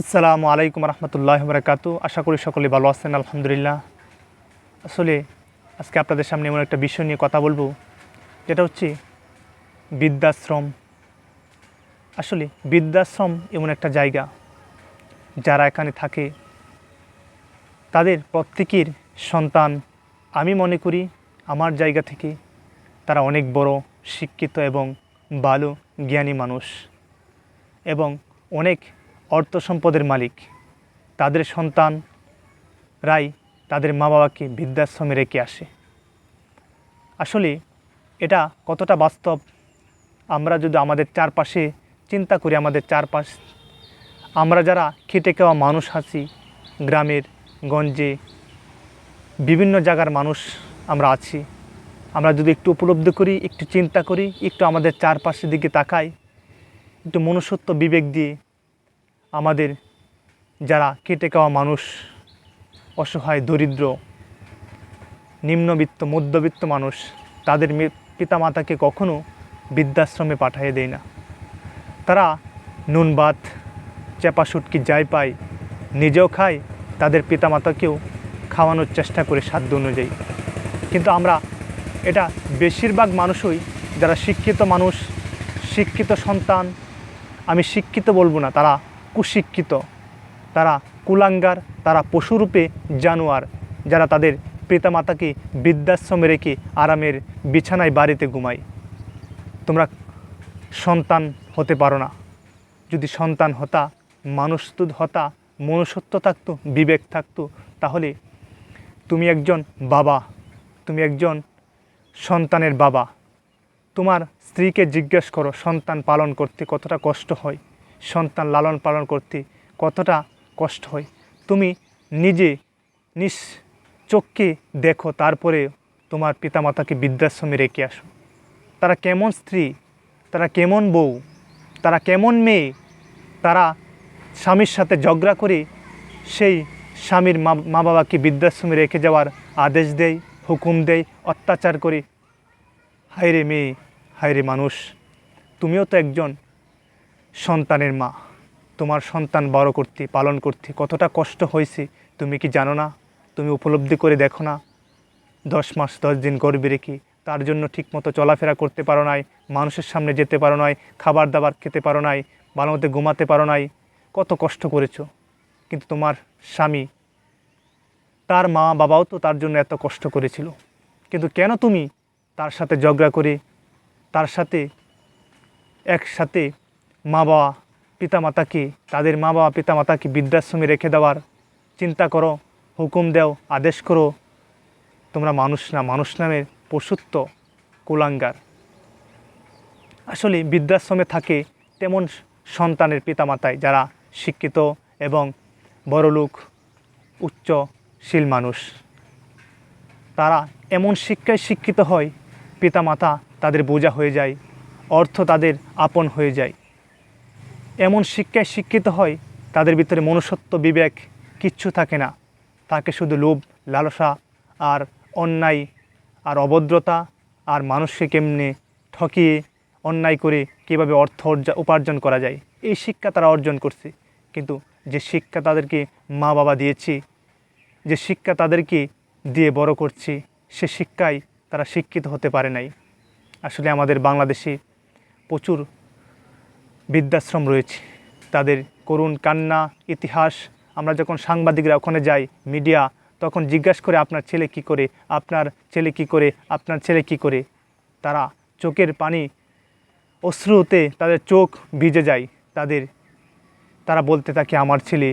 আসসালামু আলাইকুম রহমতুল্লাহ বরকাত আশা করি সকলে ভালো আছেন, আলহামদুলিল্লাহ। আসলে আজকে আপনাদের সামনে এমন একটা বিষয় নিয়ে কথা বলব, যেটা হচ্ছে বৃদ্ধাশ্রম। আসলে বৃদ্ধাশ্রম এমন একটা জায়গা যারা এখানে থাকে, তাদের প্রত্যেকের সন্তান, আমি মনে করি আমার জায়গা থেকে তারা অনেক বড়, শিক্ষিত এবং ভালো, জ্ঞানী মানুষ। এবং অনেক অর্থ সম্পদের মালিক। তাদের সন্তান রাই তাদের মা বাবাকে বৃদ্ধাশ্রমে রেখে আসে। আসলে এটা কতটা বাস্তব? আমরা যদি আমাদের চারপাশে চিন্তা করি, আমাদের চারপাশ, আমরা যারা খেটে খাওয়া মানুষ আছি, গ্রামের, গঞ্জে, বিভিন্ন জায়গার মানুষ আমরা আছি, আমরা যদি একটু উপলব্ধি করি, একটু চিন্তা করি, একটু আমাদের চারপাশের দিকে তাকাই, একটু মনুষ্যত্ব বিবেক দিয়ে আমাদের যারা কেটে খাওয়া মানুষ, অসহায়, দরিদ্র, নিম্নবিত্ত, মধ্যবিত্ত মানুষ, তাদের পিতামাতাকে কখনো বৃদ্ধাশ্রমে পাঠিয়ে দেয় না। তারা নুন ভাত চেপা সুটকি যাই পায় নিজেও খায়, তাদের পিতামাতাকেও খাওয়ানোর চেষ্টা করে সাধ্য অনুযায়ী। কিন্তু আমরা এটা বেশিরভাগ মানুষই, যারা শিক্ষিত মানুষ, শিক্ষিত সন্তান, আমি শিক্ষিত বলব না, তারা কুশিক্ষিত। তারা কুলাঙ্গার, তারা পশুরূপে জানোয়ার, যারা তাদের পিতামাতাকে বৃদ্ধাশ্রমে রেখে আরামের বিছানায় বাড়িতে ঘুমায়। তোমরা সন্তান হতে পারো না। যদি সন্তান হতা মানুষ হতা, মনুষ্যত্ব থাকতো, বিবেক থাকতো, তাহলে তুমি একজন বাবা, তুমি একজন সন্তানের বাবা। তোমার স্ত্রীকে জিজ্ঞেস করো, সন্তান পালন করতে কতটা কষ্ট হয়? সন্তান লালন পালন করতে কতটা কষ্ট হয়। তুমি নিজে নিজ চোখকে দেখো, তারপরে তোমার পিতামাতাকে বৃদ্ধাশ্রমে রেখে আসো। তারা কেমন স্ত্রী, তারা কেমন বউ, তারা কেমন মেয়ে, তারা স্বামীর সাথে ঝগড়া করে সেই স্বামীর মা বাবাকে বৃদ্ধাশ্রমে রেখে যাওয়ার আদেশ দেয়, হুকুম দেয়, অত্যাচার করে। হায়রে মেয়ে, হায়রে মানুষ, তুমিও তো একজন সন্তানের মা, তোমার সন্তান বড় করতে, পালন করতে কতটা কষ্ট হয়েছে, তুমি কি জানো না? তুমি উপলব্ধি করে দেখো না। দশ মাস, দশ দিন গর্বে রেখে তার জন্য ঠিকমতো চলাফেরা করতে পারো নাই, মানুষের সামনে যেতে পারো নাই, খাবার দাবার খেতে পারো নাই, ভালো মতো ঘুমাতে পারো নাই, কত কষ্ট করেছ। কিন্তু তোমার স্বামী, তার মা বাবাও তো তার জন্য এত কষ্ট করেছিল। কিন্তু কেন তুমি তার সাথে ঝগড়া করে, তার সাথে, একসাথে মা বাবা পিতামাতাকে তাদের মা বাবা পিতামাতাকে বৃদ্ধাশ্রমে রেখে দেওয়ার চিন্তা করো, হুকুম দেও, আদেশ করো। তোমরা মানুষ না, মানুষ নামের পশুত্ব কুলাঙ্গার। আসলে বৃদ্ধাশ্রমে থাকে তেমন সন্তানের পিতামাতায় যারা শিক্ষিত এবং বড়লোক, উচ্চশীল মানুষ। তারা এমন শিক্ষায় শিক্ষিত হয়, পিতামাতা তাদের বোঝা হয়ে যায়, অর্থ তাদের আপন হয়ে যায়। এমন শিক্ষায় শিক্ষিত হয়, তাদের ভিতরে মনুষ্যত্ব, বিবেক কিচ্ছু থাকে না। তাকে শুধু লোভ, লালসা আর অন্যায় আর অভদ্রতা আর মানুষকে কেমনে ঠকিয়ে, অন্যায় করে কীভাবে অর্থ উপার্জন করা যায়, এই শিক্ষা তারা অর্জন করছে। কিন্তু যে শিক্ষা তাদেরকে মা বাবা দিয়েছে, যে শিক্ষা তাদেরকে দিয়ে বড় করছে, সে শিক্ষায় তারা শিক্ষিত হতে পারে নাই। আসলে আমাদের বাংলাদেশে প্রচুর বৃদ্ধাশ্রম রয়েছে। তাদের করুণ কান্না, ইতিহাস, আমরা যখন সাংবাদিকরা ওখানে যাই মিডিয়া তখন জিজ্ঞাসা করে আপনার ছেলে কি করে, আপনার ছেলে কি করে, আপনার ছেলে কি করে? তারা চোখের পানি অশ্রুতে তাদের চোখ ভিজে যায়। তাদের, তারা বলতে থাকে, আমার ছেলে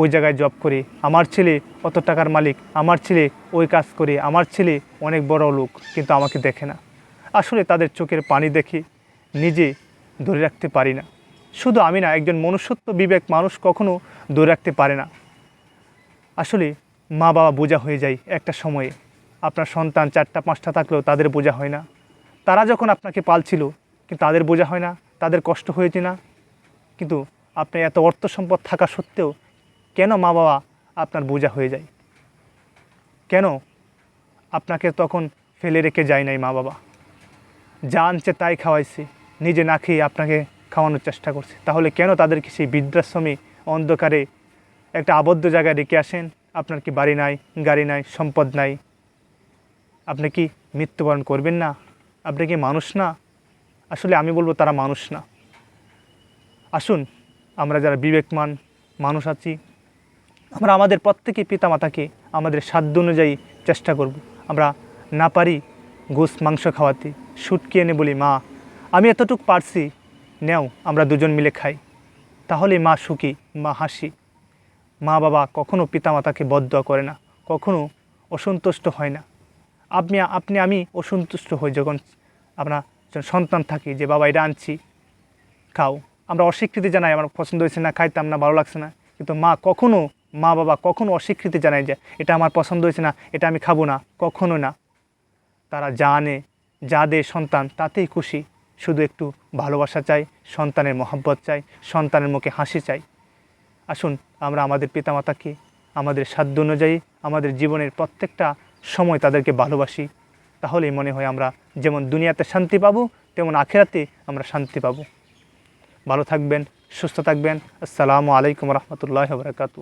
ওই জায়গায় জব করে। আমার ছেলে অত টাকার মালিক। আমার ছেলে ওই কাজ করে। আমার ছেলে অনেক বড় লোক, কিন্তু আমাকে দেখে না। আসলে তাদের চোখের পানি দেখে নিজে ধরে রাখতে পারি না। শুধু আমি না, একজন মনুষ্যত্ব বিবেক মানুষ কখনো দূরে রাখতে পারে না। আসলে মা বাবা বোঝা হয়ে যায় একটা সময়ে। আপনার সন্তান চারটা, পাঁচটা থাকলেও তাদের বোঝা হয় না। তারা যখন আপনাকে পালছিল, কিন্তু তাদের বোঝা হয় না, তাদের কষ্ট হয়েছে না। কিন্তু আপনি এত অর্থ সম্পদ থাকা সত্ত্বেও কেন মা বাবা আপনার বোঝা হয়ে যায়? কেন আপনাকে তখন ফেলে রেখে যায় নাই মা বাবা যা আনছে তাই খাওয়াইছে, নিজে না খেয়ে আপনাকে খাওয়ানোর চেষ্টা করছে। তাহলে কেন তাদেরকে সেই বৃদ্ধাশ্রমে অন্ধকারে একটা আবদ্ধ জায়গায় রেখে আসেন? আপনার কি বাড়ি নাই, গাড়ি নাই, সম্পদ নাই? আপনি কি মৃত্যুবরণ করবেন না? আপনি কি মানুষ না? আসলে আমি বলব তারা মানুষ না। আসুন, আমরা যারা বিবেকমান মানুষ আছি, আমরা আমাদের প্রত্যেকে পিতামাতাকে আমাদের সাধ্য অনুযায়ী চেষ্টা করব। আমরা না পারি গোস, মাংস খাওয়াতে, শুটকি এনে বলি, মা, আমি এতটুকু পারছি নেও, আমরা দুজন মিলে খাই। তাহলে মা সুখী, মা হাসি। মা বাবা কখনো পিতামাতাকে বদয়া করে না, কখনো অসন্তুষ্ট হয় না। আপনি আপনি, আমি অসন্তুষ্ট হই যখন আমরা সন্তান থাকি যে, বাবা, এটা আনছি, খাও। আমরা অস্বীকৃতি জানাই, আমার পছন্দ হয়েছে না, খাইতাম না, ভালো লাগছে না। কিন্তু মা কখনো, মা বাবা কখনো অস্বীকৃতি জানায় যে, এটা আমার পছন্দ হয়েছে না, এটা আমি খাব না। কখনো না। তারা যা আনে যা সন্তান, তাতেই খুশি। শুধু একটু ভালোবাসা চাই, সন্তানের মহব্বত চাই, সন্তানের মুখে হাসি চাই। আসুন, আমরা আমাদের পিতামাতাকে, আমাদের সাধ্য অনুযায়ী, আমাদের জীবনের প্রত্যেকটা সময় তাদেরকে ভালোবাসি। তাহলেই মনে হয় আমরা যেমন দুনিয়াতে শান্তি পাবো, তেমন আখেরাতে আমরা শান্তি পাবো। ভালো থাকবেন, সুস্থ থাকবেন। আসসালামু আলাইকুম রহমতুল্লাহ বরকাতু